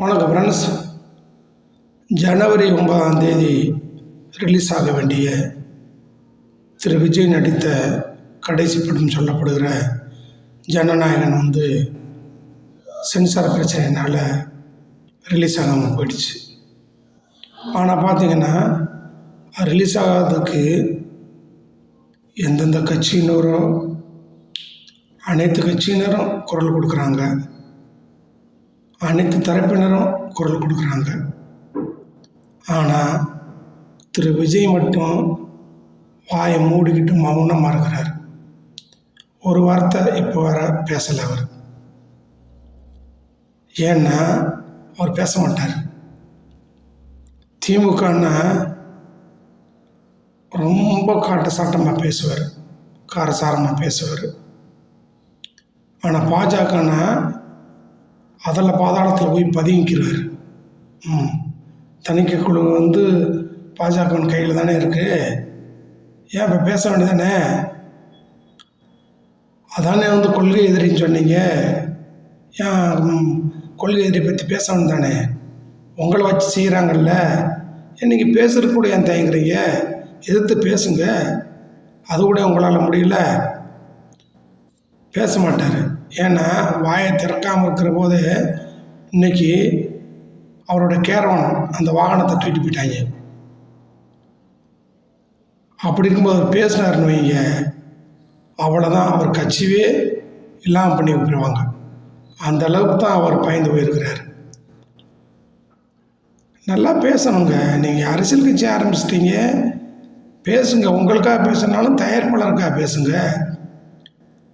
வணக்கம் ஃப்ரெண்ட்ஸ் ஜனவரி ஒன்பதாம் தேதி ரிலீஸ் ஆக வேண்டிய திரு விஜய் நடித்த கடைசி படம் சொல்லப்படுகிற ஜனநாயகன் வந்து சென்சார் பிரச்சனையினால் ரிலீஸ் ஆகாமல் போயிடுச்சு. ஆனால் பார்த்தீங்கன்னா ரிலீஸ் ஆகாததுக்கு எந்தெந்த கட்சியினரோ அனைத்து கட்சியினரும் குரல் கொடுக்குறாங்க. அனைத்து தரப்பினரும் குரல் கொடுக்குறாங்க. ஆனால் திரு விஜய் மட்டும் வாயை மூடிக்கிட்டு மௌனமாக இருக்கிறார் ஒரு வார்த்தை இப்போ வர பேசலை அவர். ஏன்னா அவர் பேச மாட்டார். திமுகன்னா ரொம்ப காட்ட சாட்டமாக பேசுவார். காரசாரமாக பேசுவார். ஆனால் பாஜகன்னா அதில் பாதாளத்தில் போய் பதுங்கிக்கிறார் ம். தணிக்கை குழு வந்து பாஜகவின் கையில் தானே இருக்குது ஏன் இப்போ பேச வேண்டியதானே? அதானே வந்து கொள்கை எதிரின்னு சொன்னீங்க. ஏன் கொள்கை எதிரி பற்றி பேச வேண்டியதானே? உங்களை வச்சு செய்கிறாங்கல்ல இன்றைக்கி பேசுகிறதுக்கு கூட ஏன் தயங்குறீங்க? எதிர்த்து பேசுங்க. அது கூட உங்களால் முடியல. பேச மாட்டார். ஏன்னா வாயை திறக்காமல் இருக்கிற போது இன்றைக்கி அவரோட கேரவன் அந்த வாகனத்தை தூக்கிட்டு போயிட்டாங்க. அப்படி இருக்கும்போது அவர் பேசினார்னு வைங்க அவ்வளோதான் அவர் கட்சியே இல்லாமல் பண்ணி விட்டுருவாங்க அந்த அளவுக்கு தான் அவர் பயந்து போயிருக்கிறார். நல்லா பேசணுங்க. நீங்கள் அரசியல் கட்சி ஆரம்பிச்சிட்டீங்க. பேசுங்க. உங்களுக்காக பேசுனாலும் தயாரிப்பாளருக்காக பேசுங்க.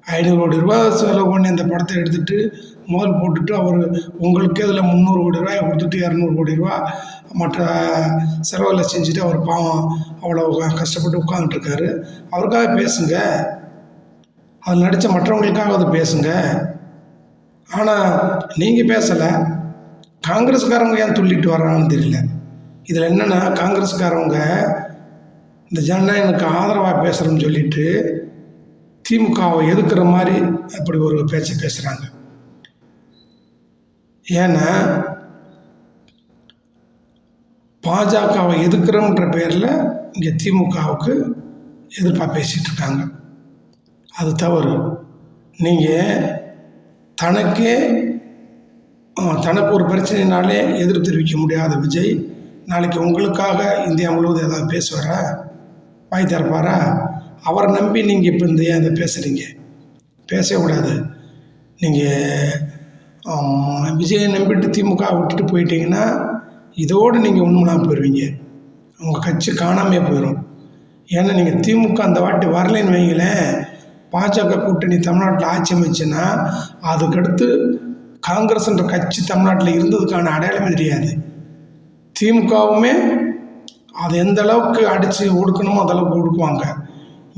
ஐநூறு கோடி ரூபா செலவு பண்ணி அந்த படத்தை எடுத்துகிட்டு முதல் போட்டுட்டு அவர் உங்களுக்கு இதில் முந்நூறு கோடி ரூபாயை கொடுத்துட்டு இரநூறு கோடி ரூபா மற்ற செலவில் செஞ்சுட்டு அவர் பாவம் அவ்வளோ கஷ்டப்பட்டு உட்காந்துட்ருக்காரு அவருக்காக பேசுங்க. அதில் நடித்த மற்றவங்களுக்காக அது பேசுங்க. ஆனால் நீங்கள் பேசலை. காங்கிரஸ்காரங்க ஏன் துள்ளிட்டு வர்றாங்கன்னு தெரியல. இதில் என்னென்னா காங்கிரஸ்காரவங்க இந்த ஜனநாயகனுக்கு ஆதரவாக பேசுகிறோம்னு சொல்லிட்டு திமுகவை எதுக்குற மாதிரி அப்படி ஒரு பேச்சை பேசுகிறாங்க ஏன்னா பாஜகவை எதுக்கிறோன்ற பேரில் இங்கே திமுகவுக்கு எதிர்ப்பாக பேசிகிட்டு இருக்காங்க. அது தவறு. நீங்கள் தனக்கே தனக்கு ஒரு பிரச்சனைனாலே எதிர்ப்பு தெரிவிக்க முடியாத விஜய் நாளைக்கு உங்களுக்காக இந்தியா முழுவதும் ஏதாவது பேசுவாரா? வாய் திறப்பாரா? அவரை நம்பி நீங்கள் இப்போ இந்த ஏன் அதை பேசுகிறீங்க பேசக்கூடாது நீங்கள் விஜயை நம்பிட்டு திமுக விட்டுட்டு போயிட்டீங்கன்னா இதோடு நீங்கள் உண்மைலாம் போயிடுவீங்க உங்கள் கட்சி காணாமே போயிடும் ஏன்னா நீங்கள் திமுக அந்த வாட்டி வரலைன்னு வைங்களேன். பாஜக கூட்டணி தமிழ்நாட்டில் ஆட்சி அமைச்சுன்னா அதுக்கடுத்து காங்கிரஸ்ன்ற கட்சி தமிழ்நாட்டில் இருந்ததுக்கான அடையாளமே தெரியாது. திமுகவுமே அது எந்த அளவுக்கு அடித்து ஒடுக்கணுமோ அந்தளவுக்கு ஒடுக்குவாங்க.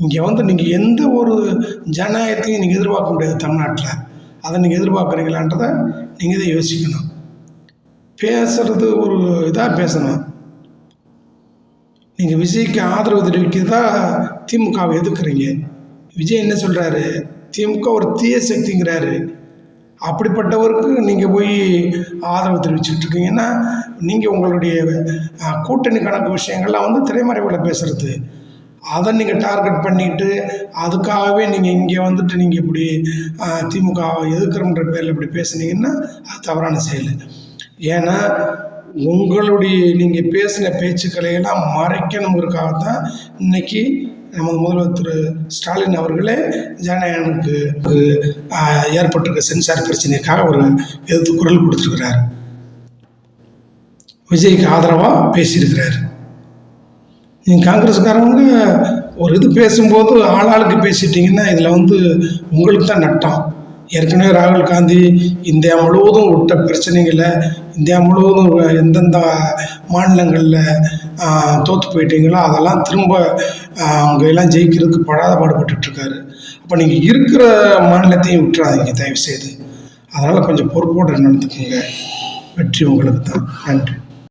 இங்கே வந்து நீங்கள் எந்த ஒரு ஜனநாயகத்தையும் நீங்கள் எதிர்பார்க்க முடியாது தமிழ்நாட்டில். அதை நீங்கள் எதிர்பார்க்குறீங்களான்றதை நீங்கள் இதை யோசிக்கணும். பேசுகிறது ஒரு இதாக பேசணும். நீங்கள் விஜய்க்கு ஆதரவு தெரிவிக்கிறதா திமுகவை எதுக்குறீங்க விஜய் என்ன சொல்கிறாரு திமுக ஒரு தீய சக்திங்கிறாரு. அப்படிப்பட்டவருக்கு நீங்கள் போய் ஆதரவு தெரிவிச்சுட்டு இருக்கீங்கன்னா நீங்கள் உங்களுடைய கூட்டணி கணக்கு விஷயங்கள்லாம் வந்து திரைமறைவில் பேசுகிறது அதை நீங்கள் டார்கெட் பண்ணிட்டு அதுக்காகவே நீங்கள் இங்கே வந்துட்டு நீங்கள் இப்படி திமுக எதிர்க்கிறோன்ற பேரில் இப்படி பேசுனீங்கன்னா அது தவறான செயல். ஏன்னா உங்களுடைய நீங்கள் பேசின பேச்சுக்களை எல்லாம் மறைக்கணுங்கிறதுக்காக தான் இன்றைக்கி நமது முதல்வர் திரு. ஸ்டாலின் அவர்களே ஜனநாயகனுக்கு ஏற்பட்டிருக்க சென்சார் பிரச்சனைக்காக ஒரு எதிர்த்து குரல் கொடுத்துருக்கிறார். விஜய்க்கு ஆதரவாக பேசியிருக்கிறார். நீங்கள் காங்கிரஸ்காரவங்க ஒரு இது பேசும்போது ஆளாளுக்கு பேசிட்டிங்கன்னா இதில் வந்து உங்களுக்கு தான் நட்டம். ஏற்கனவே ராகுல் காந்தி இந்தியா முழுவதும் விட்ட பிரச்சனைகளை இந்தியா முழுவதும் எந்தெந்த மாநிலங்களில் தோற்று போயிட்டீங்களோ அதெல்லாம் திரும்ப அவங்க எல்லாம் ஜெயிக்கிறதுக்கு படாத பாடுபட்டுருக்காரு அப்போ நீங்கள் இருக்கிற மாநிலத்தையும் விட்டுறாதீங்க தயவுசெய்து. அதனால் கொஞ்சம் பொறுப்போடு நடந்துக்குங்க. வெற்றி உங்களுக்கு தான் நன்றி.